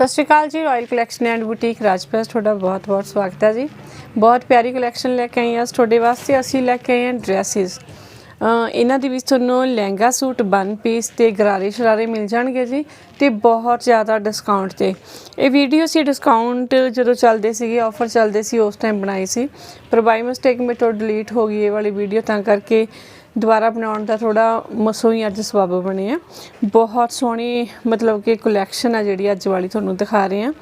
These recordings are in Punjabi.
ਸਤਿ ਸ਼੍ਰੀ ਅਕਾਲ ਜੀ royal collection and boutique Rajpas ਤੁਹਾਡਾ ਬਹੁਤ-ਬਹੁਤ ਸਵਾਗਤ ਹੈ ਜੀ। ਬਹੁਤ ਪਿਆਰੀ ਕਲੈਕਸ਼ਨ ਲੈ ਕੇ ਆਈ ਹਾਂ, ਤੁਹਾਡੇ ਵਾਸਤੇ ਅਸੀਂ ਲੈ ਕੇ ਆਏ ਹਾਂ ਡਰੈਸਿਸ ਇਹਨਾਂ ਦੇ ਵਿੱਚ ਤੁਹਾਨੂੰ ਲਹਿੰਗਾ ਸੂਟ ਵਨ ਪੀਸ ਤੇ ਗਰਾਰੇ ਸ਼ਰਾਰੇ ਮਿਲ ਜਾਣਗੇ ਜੀ ਤੇ ਬਹੁਤ ਜ਼ਿਆਦਾ ਡਿਸਕਾਊਂਟ ਤੇ। ਇਹ ਵੀਡੀਓ ਸੀ ਡਿਸਕਾਊਂਟ ਜਦੋਂ ਚੱਲਦੇ ਸੀਗੇ ਆਫਰ ਚੱਲਦੇ ਸੀ, ਉਸ ਟਾਈਮ ਬਣਾਈ ਸੀ। ਪਰ ਬਾਈ ਮਿਸਟੇਕ ਮੇਰੇ ਤੋਂ ਡਿਲੀਟ ਹੋ ਗਈ ਇਹ ਵਾਲੀ ਵੀਡੀਓ ਤਾਂ ਕਰਕੇ ਦੁਬਾਰਾ ਬਣਾਉਣ ਦਾ ਥੋੜਾ ਮਸੋ ਹੀ ਅੱਜ ਸਬਬ ਬਣੇ ਆ। ਬਹੁਤ ਸੋਹਣੀ ਮਤਲਬ ਕਿ ਕਲੈਕਸ਼ਨ ਆ ਜਿਹੜੀ ਅੱਜ ਵਾਲੀ ਤੁਹਾਨੂੰ ਦਿਖਾ ਰਹੇ ਆ।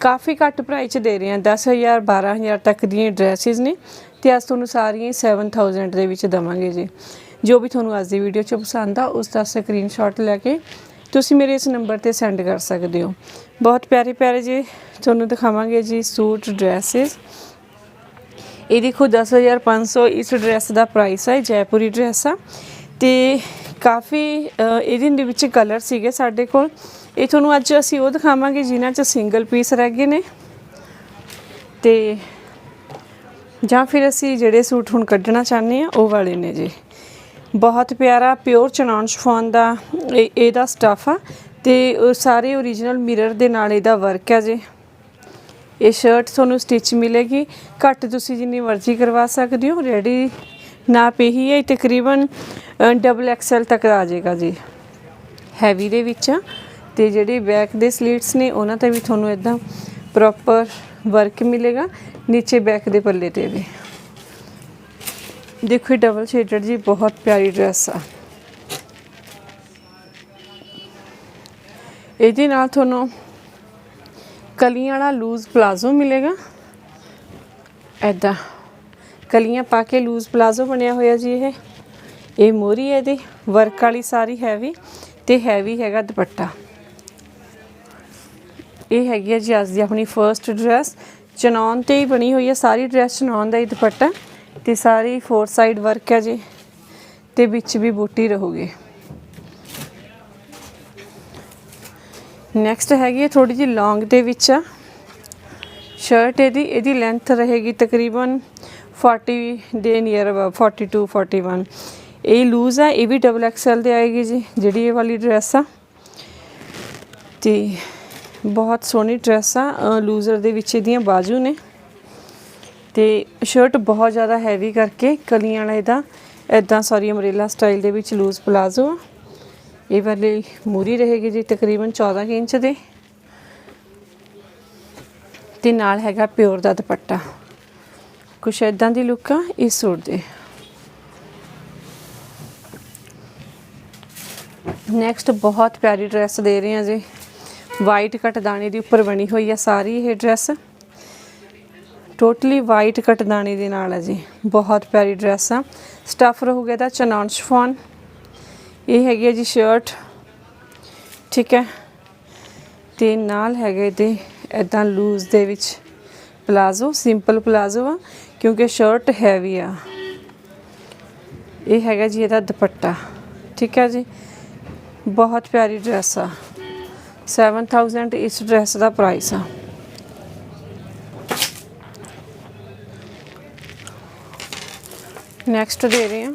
ਕਾਫੀ ਘੱਟ ਪ੍ਰਾਈਸ 'ਚ ਦੇ ਰਹੇ ਆ 10000 12000 ਤੱਕ ਦੀਆਂ ਡਰੈਸਿਸ ਨੇ ਤੇ ਅੱਜ ਤੁਹਾਨੂੰ ਸਾਰੀਆਂ ਹੀ 7000 ਦੇ ਵਿੱਚ ਦਵਾਂਗੇ ਜੀ। ਜੋ ਵੀ ਤੁਹਾਨੂੰ ਅੱਜ ਦੀ ਵੀਡੀਓ 'ਚ ਪਸੰਦ ਆ, ਉਸ ਦਾ ਸਕਰੀਨਸ਼ਾਟ ਲੈ ਕੇ ਤੁਸੀਂ ਮੇਰੇ ਇਸ ਨੰਬਰ ਤੇ ਸੈਂਡ ਕਰ ਸਕਦੇ ਹੋ। ਬਹੁਤ ਪਿਆਰੇ ਪਿਆਰੇ ਜੀ ਤੁਹਾਨੂੰ ਦਿਖਾਵਾਂਗੇ ਜੀ ਸੂਟ ਡਰੈਸਿਸ ਇਹ ਦੇਖੋ 10500 ਇਸ ਡਰੈਸ ਦਾ ਪ੍ਰਾਈਸ ਹੈ ਜੈਪੁਰੀ ਡਰੈਸ ਆ। ਤੇ ਕਾਫੀ ਇਹਦੇ ਦੇ ਵਿੱਚ ਕਲਰ ਸੀਗੇ ਸਾਡੇ ਕੋਲ। ਇਹ ਤੁਹਾਨੂੰ ਅੱਜ ਅਸੀਂ ਉਹ ਦਿਖਾਵਾਂਗੇ ਜਿਨ੍ਹਾਂ 'ਚ ਸਿੰਗਲ ਪੀਸ ਰਹਿ ਗਏ ਨੇ। ਤੇ ਜਾਂ ਫਿਰ ਅਸੀਂ ਜਿਹੜੇ ਸੂਟ ਹੁਣ ਕੱਢਣਾ ਚਾਹੁੰਦੇ ਆ ਉਹ ਵਾਲੇ ਨੇ ਜੀ। ਬਹੁਤ ਪਿਆਰਾ ਪਿਓਰ ਚਨਾਨ ਸ਼ਫਾਨ ਦਾ ਇਹ- ਇਹਦਾ ਸਟਫ ਆ। ਤੇ ਸਾਰੇ ਓਰੀਜਨਲ ਮਿਰਰ ਦੇ ਨਾਲ ਇਹਦਾ ਵਰਕ ਹੈ ਜੀ। ਇਹ ਸ਼ਰਟ ਤੁਹਾਨੂੰ ਸਟਿਚ ਮਿਲੇਗੀ। ਘੱਟ ਤੁਸੀਂ ਜਿੰਨੀ ਮਰਜ਼ੀ ਕਰਵਾ ਸਕਦੇ ਹੋ। ਰੈਡੀ ਨਾਪ ਇਹੀ ਹੈ। ਤਕਰੀਬਨ ਡਬਲ ਐਕਸਲ ਤੱਕ ਆ ਜਾਏਗਾ ਜੀ। ਹੈਵੀ ਦੇ ਵਿੱਚ ਆ। ਤੇ ਜਿਹੜੇ ਬੈਕ ਦੇ ਸਲੀਟਸ ਨੇ, ਉਹਨਾਂ ਤੇ ਵੀ ਤੁਹਾਨੂੰ ਇਦਾਂ ਪ੍ਰੋਪਰ ਵਰਕ ਮਿਲੇਗਾ। ਨੀਚੇ ਬੈਕ ਦੇ ਪੱਲੇ ਤੇ ਵੀ। ਦੇਖੋ, ਇਹ ਡਬਲ ਸ਼ੇਡਡ ਜੀ, ਬਹੁਤ ਪਿਆਰੀ ਡਰੈਸ ਆ। ਇਹਦੇ ਨਾਲ ਤੁਹਾਨੂੰ ਕਲੀਆਂ ਵਾਲਾ ਲੂਜ਼ ਪਲਾਜ਼ੋ ਮਿਲੇਗਾ। ਐਦਾਂ ਕਲੀਆਂ ਪਾ ਕੇ ਲੂਜ਼ ਪਲਾਜ਼ੋ ਬਣਿਆ ਹੋਇਆ ਜੀ ਇਹ। ਇਹ ਮੋਰੀ ਹੈ ਇਹਦੀ ਵਰਕ ਵਾਲੀ ਸਾਰੀ ਹੈਵੀ ਤੇ ਹੈਵੀ ਹੈਗਾ ਦੁਪੱਟਾ। ਇਹ ਹੈਗੀ ਹੈ ਜੀ ਅੱਜ ਦੀ ਆਪਣੀ ਫਰਸਟ ਡਰੈਸ ਚਨੌਨ ਤੇ ਹੀ ਬਣੀ ਹੋਈ ਹੈ, ਸਾਰੀ ਡਰੈਸ ਚਨੌਨ ਦਾ ਹੀ ਦੁਪੱਟਾ। ਤੇ ਸਾਰੀ ਫੋਰ ਸਾਈਡ ਵਰਕ ਹੈ ਜੀ। ਤੇ ਵਿੱਚ ਵੀ ਬੂਟੀ ਰਹੂਗੀ। ਨੈਕਸਟ ਹੈਗੀ ਹੈ ਥੋੜੀ ਜਿਹੀ ਲੌਂਗ ਦੇ ਵਿੱਚ ਆ। ਸ਼ਰਟ ਇਹਦੀ ਇਹਦੀ ਲੈਂਥ ਰਹੇਗੀ ਤਕਰੀਬਨ 40 ਦੇ ਨੀਅਰ 42 41 ਇਹ ਲੂਜ਼ ਆ, ਇਹ ਵੀ ਡਬਲ ਐਕਸਲ ਦੇ ਆਏਗੀ ਜੀ, ਜਿਹੜੀ ਇਹ ਵਾਲੀ ਡਰੈਸ ਆ। ਤੇ ਬਹੁਤ ਸੋਹਣੀ ਡਰੈਸ ਆ ਲੂਜ਼ਰ ਦੇ ਵਿੱਚ ਇਹਦੀਆਂ ਬਾਜੂ ਨੇ। ਤੇ ਸ਼ਰਟ ਬਹੁਤ ਜ਼ਿਆਦਾ ਹੈਵੀ ਕਰਕੇ ਕਲੀਆਂ ਵਾਲਾ ਇਹਦਾ ਇਦਾਂ ਸੌਰੀ ਅਮਰੇਲਾ ਸਟਾਈਲ ਦੇ ਵਿੱਚ ਲੂਜ਼ ਪਲਾਜ਼ੋ ਆ। ਇਹ ਵਾਲੀ ਮੂਰੀ ਰਹੇਗੀ ਜੀ ਤਕਰੀਬਨ 14 ਕੁ ਇੰਚ ਦੇ। ਤੇ ਨਾਲ ਹੈਗਾ ਪਿਓਰ ਦਾ ਦੁਪੱਟਾ। ਕੁਛ ਇਦਾਂ ਦੀ ਲੁੱਕ ਆ ਇਸ ਸੂਟ ਦੇ। ਨੈਕਸਟ ਬਹੁਤ ਪਿਆਰੀ ਡਰੈਸ ਦੇ ਰਹੇ ਹਾਂ ਜੀ। ਵਾਈਟ ਕਟਦਾਣੇ ਦੀ ਉੱਪਰ ਬਣੀ ਹੋਈ ਆ ਸਾਰੀ ਇਹ ਡਰੈਸ ਟੋਟਲੀ ਵਾਈਟ ਕਟਦਾਣੇ ਦੇ ਨਾਲ ਹੈ ਜੀ। ਬਹੁਤ ਪਿਆਰੀ ਡਰੈਸ ਆ। ਸਟਫ ਰਹੂਗਾ ਇਹਦਾ ਚਨਾਨ ਸ਼ਫਾਨ। ਇਹ ਹੈਗੀ ਹੈ ਜੀ ਸ਼ਰਟ ਠੀਕ ਹੈ। ਤੇ ਨਾਲ ਹੈਗੇ ਇਹਦੇ ਇਦਾਂ ਲੂਜ਼ ਦੇ ਵਿੱਚ ਪਲਾਜ਼ੋ ਸਿੰਪਲ ਪਲਾਜ਼ੋ ਆ, ਕਿਉਂਕਿ ਸ਼ਰਟ ਹੈਵੀ ਆ। ਇਹ ਹੈਗਾ ਜੀ ਇਹਦਾ ਦੁਪੱਟਾ। ਠੀਕ ਹੈ ਜੀ। ਬਹੁਤ ਪਿਆਰੀ ਡਰੈਸ ਆ। 7000 ਇਸ ਡਰੈਸ ਦਾ ਪ੍ਰਾਈਸ ਆ। ਨੈਕਸਟ ਦੇ ਰਹੇ ਹਾਂ।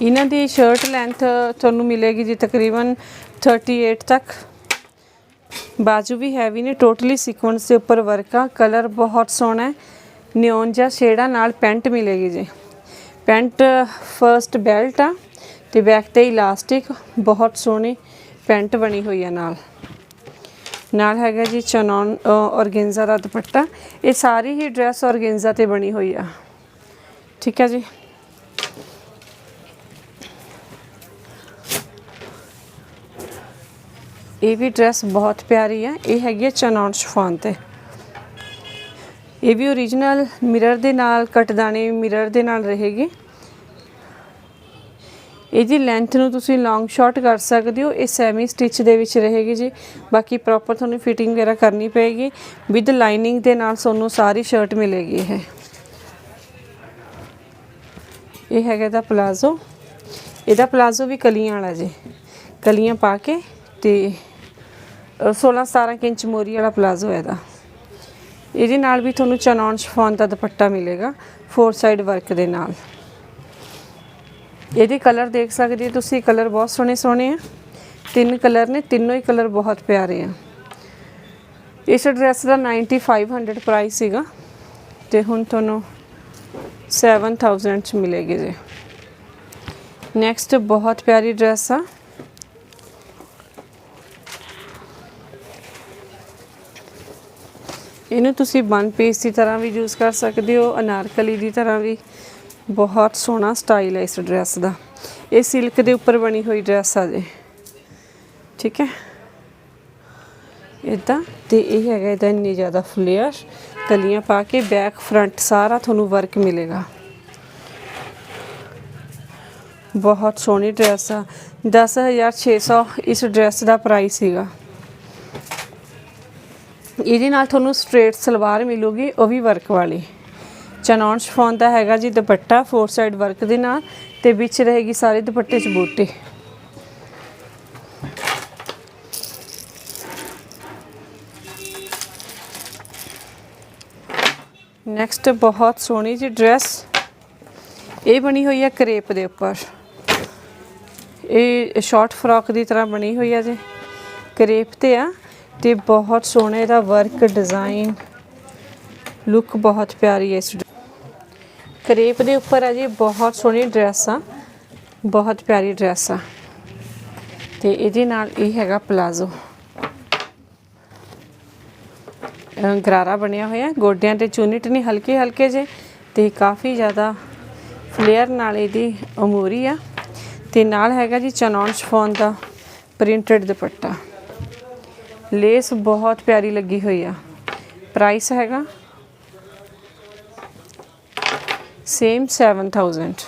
ਇਹਨਾਂ ਦੀ ਸ਼ਰਟ ਲੈਂਥ ਤੁਹਾਨੂੰ ਮਿਲੇਗੀ ਜੀ ਤਕਰੀਬਨ 38 ਤੱਕ। ਬਾਜੂ ਵੀ ਹੈਵੀ ਨੇ ਟੋਟਲੀ ਸੀਕੁਐਂਸ ਦੇ ਉੱਪਰ ਵਰਕ ਆ। ਕਲਰ ਬਹੁਤ ਸੋਹਣਾ ਹੈ। ਨਿਓਨ ਜਿਹਾ ਸ਼ੇਡਾ ਨਾਲ ਪੈਂਟ ਮਿਲੇਗੀ ਜੀ। ਪੈਂਟ ਫਰਸਟ ਬੈਲਟ ਆ ਤੇ ਬੈਕ ਤੇ ਇਲਾਸਟਿਕ ਬਹੁਤ ਸੋਹਣੀ ਪੈਂਟ ਬਣੀ ਹੋਈ ਆ ਨਾਲ। ਨਾਲ ਹੈਗਾ ਜੀ ਚਨੌਨ ਔਰਗੈਂਜ਼ਾ ਦਾ ਦੁਪੱਟਾ। ਇਹ ਸਾਰੀ ਹੀ ਡਰੈਸ ਔਰਗੈਂਜ਼ਾ ਤੇ ਬਣੀ ਹੋਈ ਆ। ਠੀਕ ਹੈ ਜੀ? ਇਹ ਵੀ ਡਰੈਸ ਬਹੁਤ ਪਿਆਰੀ ਹੈ ਇਹ ਹੈਗੀ ਹੈ ਚਨੌਨ ਸ਼ਫਾਨ ਤੇ। ਇਹ ਵੀ origignal ਮਿਰਰ ਦੇ ਨਾਲ, ਕਟਦਾਣੇ ਮਿਰਰ ਦੇ ਨਾਲ ਰਹੇਗੀ। ਇਹਦੀ ਲੈਂਥ ਨੂੰ ਤੁਸੀਂ ਲੌਂਗ ਸ਼ਾਰਟ ਕਰ ਸਕਦੇ ਹੋ। ਇਹ ਸੈਮੀ ਸਟਿਚ ਦੇ ਵਿੱਚ ਰਹੇਗੀ ਜੀ। ਬਾਕੀ ਪ੍ਰੋਪਰ ਤੁਹਾਨੂੰ ਫਿਟਿੰਗ ਵਗੈਰਾ ਕਰਨੀ ਪਏਗੀ। ਵਿਦ ਲਾਈਨਿੰਗ ਦੇ ਨਾਲ ਤੁਹਾਨੂੰ ਸਾਰੀ ਸ਼ਰਟ ਮਿਲੇਗੀ ਇਹ। ਇਹ ਹੈਗਾ ਦਾ ਪਲਾਜ਼ੋ ਇਹਦਾ ਪਲਾਜ਼ੋ ਵੀ ਕਲੀਆਂ ਵਾਲਾ ਜੀ। ਕਲੀਆਂ ਪਾ ਕੇ ਤੇ 16 17 ਇੰਚ ਮੋਰੀ ਵਾਲਾ ਪਲਾਜ਼ੋ ਹੈ ਇਹਦਾ। ਇਹਦੇ ਨਾਲ ਵੀ ਤੁਹਾਨੂੰ ਚਨੌਨ ਸ਼ਫਾਨ ਦਾ ਦੁਪੱਟਾ ਮਿਲੇਗਾ ਫੋਰ ਸਾਈਡ ਵਰਕ ਦੇ ਨਾਲ। ਇਹਦੇ ਕਲਰ ਦੇਖ ਸਕਦੇ ਹੋ ਤੁਸੀਂ ਕਲਰ ਬਹੁਤ ਸੋਹਣੇ ਸੋਹਣੇ ਆ। ਤਿੰਨ ਕਲਰ ਨੇ, ਤਿੰਨੋਂ ਹੀ ਕਲਰ ਬਹੁਤ ਪਿਆਰੇ ਆ। ਇਸ ਡਰੈਸ ਦਾ 9500 ਪ੍ਰਾਈਸ ਸੀਗਾ ਤੇ ਹੁਣ ਤੁਹਾਨੂੰ 7000 ਚ ਮਿਲੇਗੀ ਜੀ। ਨੈਕਸਟ ਬਹੁਤ ਪਿਆਰੀ ਡਰੈਸ ਆ। ਇਹਨੂੰ ਤੁਸੀਂ ਵਨ ਪੀਸ ਦੀ ਤਰ੍ਹਾਂ ਵੀ ਯੂਜ਼ ਕਰ ਸਕਦੇ ਹੋ, ਅਨਾਰਕਲੀ ਦੀ ਤਰ੍ਹਾਂ ਵੀ। ਬਹੁਤ ਸੋਹਣਾ ਸਟਾਈਲ ਹੈ ਇਸ ਡਰੈਸ ਦਾ। ਇਹ ਸਿਲਕ ਦੇ ਉੱਪਰ ਬਣੀ ਹੋਈ ਡਰੈਸ ਆ ਜੇ। ਠੀਕ ਹੈ? ਇਦਾਂ ਤੇ ਇਹ ਹੈਗਾ ਇਹਦਾ ਇੰਨੀ ਜ਼ਿਆਦਾ ਫਲੇਅਰ ਕਲੀਆਂ ਪਾ ਕੇ ਬੈਕ ਫਰੰਟ ਸਾਰਾ ਤੁਹਾਨੂੰ ਵਰਕ ਮਿਲੇਗਾ। ਬਹੁਤ ਸੋਹਣੀ ਡਰੈਸ ਆ। 10600 ਇਸ ਡਰੈਸ ਦਾ ਪ੍ਰਾਈਸ ਸੀਗਾ। ਇਹਦੇ ਨਾਲ ਤੁਹਾਨੂੰ ਸਟ੍ਰੇਟ ਸਲਵਾਰ ਮਿਲੂਗੀ, ਉਹ ਵੀ ਵਰਕ ਵਾਲੀ। ਚਨੌਨ ਸ਼ਫੋਨ ਦਾ ਹੈਗਾ ਜੀ, ਦੁਪੱਟਾ ਫੋਰ ਸਾਈਡ ਵਰਕ ਦੇ ਨਾਲ ਤੇ ਵਿੱਚ ਰਹੇਗੀ ਸਾਰੇ ਦੁਪੱਟੇ 'ਚ ਬੂਟੇ। ਨੈਕਸਟ ਬਹੁਤ ਸੋਹਣੀ ਜੀ ਡਰੈਸ ਇਹ ਬਣੀ ਹੋਈ ਹੈ ਕਰੇਪ ਦੇ ਉੱਪਰ। ਇਹ ਸ਼ਾਰਟ ਫਰਾਕ ਦੀ ਤਰ੍ਹਾਂ ਬਣੀ ਹੋਈ ਹੈ ਜੀ। ਕਰੇਪ ਤੇ ਆ। ਤੇ ਬਹੁਤ ਸੋਹਣੇ ਦਾ ਵਰਕ ਡਿਜ਼ਾਈਨ ਲੁੱਕ ਬਹੁਤ ਪਿਆਰੀ ਹੈ ਇਸ ਕਰੇਪ ਦੇ ਉੱਪਰ ਆ ਜੀ, ਬਹੁਤ ਸੋਹਣੀ ਡਰੈਸ ਆ, ਬਹੁਤ ਪਿਆਰੀ ਡਰੈਸ ਆ। ਤੇ ਇਹਦੇ ਨਾਲ ਇਹ ਹੈਗਾ ਪਲਾਜ਼ੋ ਗਰਾਰਾ ਬਣਿਆ ਹੋਇਆ, ਗੋਡਿਆਂ ਤੇ ਚੂਨਿਟ ਨਹੀਂ ਹਲਕੇ ਹਲਕੇ ਜੇ, ਤੇ ਕਾਫੀ ਜ਼ਿਆਦਾ ਫਲੇਅਰ ਨਾਲ ਇਹਦੀ ਅਮੂਰੀ ਆ। ਤੇ ਨਾਲ ਹੈਗਾ ਜੀ ਚਨੌਨ ਸ਼ਫੋਨ ਦਾ ਪ੍ਰਿੰਟਡ ਦੁਪੱਟਾ। ਲੇਸ ਬਹੁਤ ਪਿਆਰੀ ਲੱਗੀ ਹੋਈ ਆ। ਪ੍ਰਾਈਸ ਹੈਗਾ ਸੇਮ 7000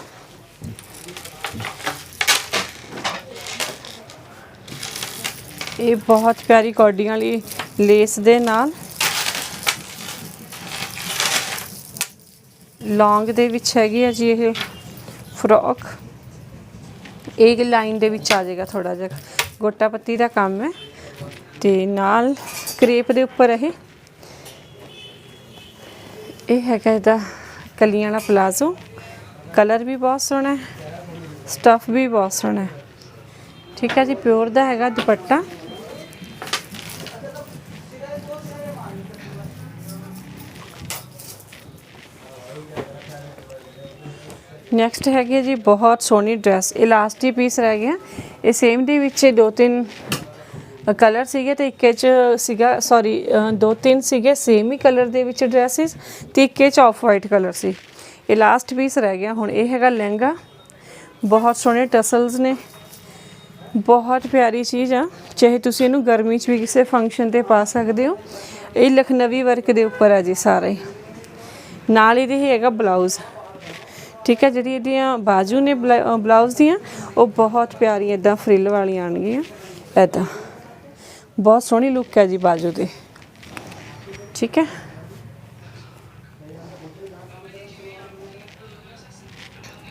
ਇਹ ਬਹੁਤ ਪਿਆਰੀ ਕੋਡੀਆਂ ਵਾਲੀ ਲੇਸ ਦੇ ਨਾਲ ਲੌਂਗ ਦੇ ਵਿੱਚ ਹੈਗੀ ਆ ਜੀ ਇਹ ਫਰੋਕ। ਇਹ ਲਾਈਨ ਦੇ ਵਿੱਚ ਆ ਜਾਏਗਾ ਥੋੜਾ ਜਿਹਾ। ਗੋਟਾ ਪੱਤੀ ਦਾ ਕੰਮ ਹੈ। ਤੇ ਨਾਲ ਕਰੇਪ ਦੇ ਉੱਪਰ ਇਹ। ਇਹ ਹੈਗਾ ਇਹਦਾ ਕਲੀਆਂ ਵਾਲਾ ਪਲਾਜ਼ੋ। ਕਲਰ ਵੀ ਬਹੁਤ ਸੋਹਣਾ ਹੈ ਸਟਫ ਵੀ ਬਹੁਤ ਸੋਹਣਾ ਹੈ। ਠੀਕ ਹੈ ਜੀ ਪਿਓਰ ਦਾ ਹੈਗਾ ਦੁਪੱਟਾ। ਨੈਕਸਟ ਹੈਗੀ ਹੈ ਜੀ, ਬਹੁਤ ਸੋਹਣੀ ਡਰੈਸ ਇਲਾਸਟੀ ਪੀਸ ਰਹਿ ਗਿਆ। ਇਹ ਸੇਮ ਦੇ ਵਿੱਚ ਦੋ ਤਿੰਨ ਕਲਰ ਸੀਗੇ ਤੇ ਇੱਕ ਚ ਸੀਗਾ ਸੌਰੀ ਦੋ ਤਿੰਨ ਸੀਗੇ ਸੇਮ ਹੀ ਕਲਰ ਦੇ ਵਿੱਚ ਡਰੈਸਿਸ ਤੇ ਇੱਕ ਚ ਆਫ ਵਾਈਟ ਕਲਰ ਸੀ। ਇਹ ਲਾਸਟ ਪੀਸ ਰਹਿ ਗਿਆ, ਹੁਣ ਇਹ ਹੈਗਾ ਲਹਿੰਗਾ। ਬਹੁਤ ਸੋਹਣੇ ਟਸਲਸ ਨੇ। ਬਹੁਤ ਪਿਆਰੀ ਚੀਜ਼ ਆ। ਚਾਹੇ ਤੁਸੀਂ ਇਹਨੂੰ ਗਰਮੀ 'ਚ ਵੀ ਕਿਸੇ ਫੰਕਸ਼ਨ ਤੇ ਪਾ ਸਕਦੇ ਹੋ। ਇਹ ਲਖਨਵੀ ਵਰਕ ਦੇ ਉੱਪਰ ਆ ਜੀ ਸਾਰੇ। ਨਾਲ ਇਹਦੇ ਹੈਗਾ ਬਲਾਊਜ਼ ਠੀਕ ਹੈ, ਜਿਹੜੀ ਇਹਦੀਆਂ ਬਾਜੂ ਨੇ ਬਲਾ- ਬਲਾਊਜ਼ ਦੀਆਂ, ਉਹ ਬਹੁਤ ਪਿਆਰੀਆਂ ਇਦਾਂ ਫਰਿੱਲ ਵਾਲੀਆਂ ਆਣਗੀਆਂ ਇਦਾਂ ਬਹੁਤ ਸੋਹਣੀ ਲੁੱਕ ਹੈ ਜੀ ਬਾਜੂ ਦੀ। ਠੀਕ ਹੈ?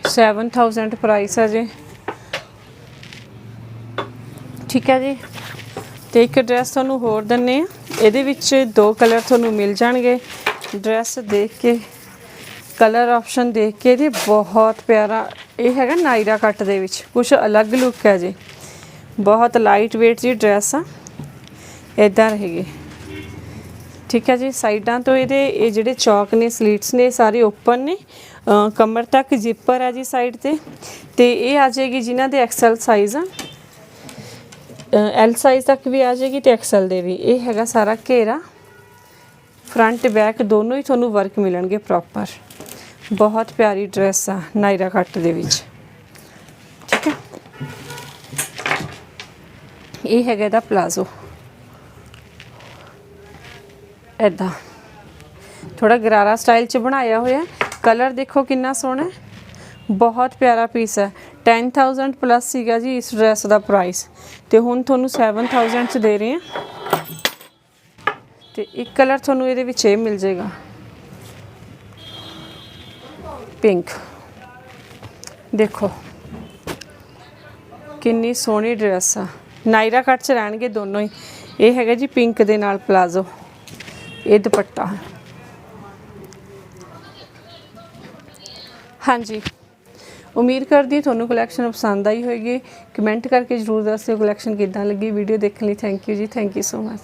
ਸੈਵਨ 7000 ਪ੍ਰਾਈਸ ਹੈ ਜੀ। ਠੀਕ ਹੈ ਜੀ। ਤੇ ਇੱਕ ਡਰੈਸ ਤੁਹਾਨੂੰ ਹੋਰ ਦਿੰਨੇ ਆ। ਇਹਦੇ ਵਿੱਚ ਦੋ ਕਲਰ ਤੁਹਾਨੂੰ ਮਿਲ ਜਾਣਗੇ। ਡਰੈਸ ਦੇਖ ਕੇ ਕਲਰ ਆਪਸ਼ਨ ਦੇਖ ਕੇ ਇਹਦੇ ਬਹੁਤ ਪਿਆਰਾ, ਇਹ ਹੈਗਾ ਨਾਇਰਾ ਕੱਟ ਦੇ ਵਿੱਚ। ਕੁਝ ਅਲੱਗ ਲੁੱਕ ਹੈ ਜੀ। ਬਹੁਤ ਲਾਈਟ weight ਜੀ ਡਰੈਸ ਆ। ਇਦਾਂ ਰਹੇਗੀ। ਠੀਕ ਹੈ ਜੀ, ਸਾਈਡਾਂ ਤੋਂ ਇਹਦੇ, ਇਹ ਜਿਹੜੇ ਚੌਕ ਨੇ, ਸਲੀਟਸ ਨੇ, ਇਹ ਸਾਰੇ ਓਪਨ ਨੇ। ਕਮਰ ਤੱਕ ਜਿੱਪਰ ਹੈ ਜੀ ਸਾਈਡ ਤੇ। ਤੇ ਇਹ ਆ ਜਾਏਗੀ ਜਿਨ੍ਹਾਂ ਦੇ ਐਕਸਲ ਸਾਈਜ਼ ਆ। ਐਲ ਸਾਈਜ਼ ਤੱਕ ਵੀ ਆ ਜਾਏਗੀ ਤੇ ਐਕਸਲ ਦੇ ਵੀ। ਇਹ ਹੈਗਾ ਸਾਰਾ ਘੇਰਾ। ਫਰੰਟ, ਬੈਕ ਦੋਨੋਂ ਹੀ ਤੁਹਾਨੂੰ ਵਰਕ ਮਿਲਣਗੇ ਪ੍ਰੋਪਰ। ਬਹੁਤ ਪਿਆਰੀ ਡਰੈਸ ਆ, ਨਾਇਰਾ ਕੱਟ ਦੇ ਵਿੱਚ। ਠੀਕ ਹੈ। ਇਹ ਹੈਗਾ ਇਹਦਾ ਪਲਾਜ਼ੋ। ਐਦਾਂ ਥੋੜਾ ਗਰਾਰਾ ਸਟਾਈਲ ਚ ਬਣਾਇਆ ਹੋਇਆ ਕਲਰ ਦੇਖੋ ਕਿੰਨਾ ਸੋਹਣਾ ਬਹੁਤ ਪਿਆਰਾ ਪੀਸ ਹੈ। 10000 ਪਲੱਸ ਸੀਗਾ ਜੀ ਇਸ ਡਰੈਸ ਦਾ ਪ੍ਰਾਈਸ ਤੇ ਹੁਣ ਤੁਹਾਨੂੰ 7000 ਚ ਦੇ ਰਹੇ ਹਾਂ। ਤੇ ਇੱਕ ਕਲਰ ਤੁਹਾਨੂੰ ਇਹਦੇ ਵਿੱਚ ਇਹ ਮਿਲ ਜਾਏਗਾ। ਪਿੰਕ ਦੇਖੋ। ਕਿੰਨੀ ਸੋਹਣੀ ਡਰੈਸ ਆ। ਨਾਇਰਾ ਕੱਟ ਚ ਰਹਿਣਗੇ ਦੋਨੋਂ ਹੀ। ਇਹ ਹੈਗਾ ਜੀ ਪਿੰਕ ਦੇ ਨਾਲ ਪਲਾਜ਼ੋ ਇਹ ਦੁਪੱਟਾ। ਹਾਂਜੀ। ਉਮੀਦ ਕਰਦੀ ਤੁਹਾਨੂੰ ਕਲੈਕਸ਼ਨ ਪਸੰਦ ਆਈ ਹੋਏਗੀ। ਕਮੈਂਟ ਕਰਕੇ ਜਰੂਰ ਦੱਸਿਓ ਕਲੈਕਸ਼ਨ ਕਿੱਦਾਂ ਲੱਗੀ। ਵੀਡੀਓ ਦੇਖਣ ਲਈ ਥੈਂਕ ਯੂ ਜੀ। Thank you so much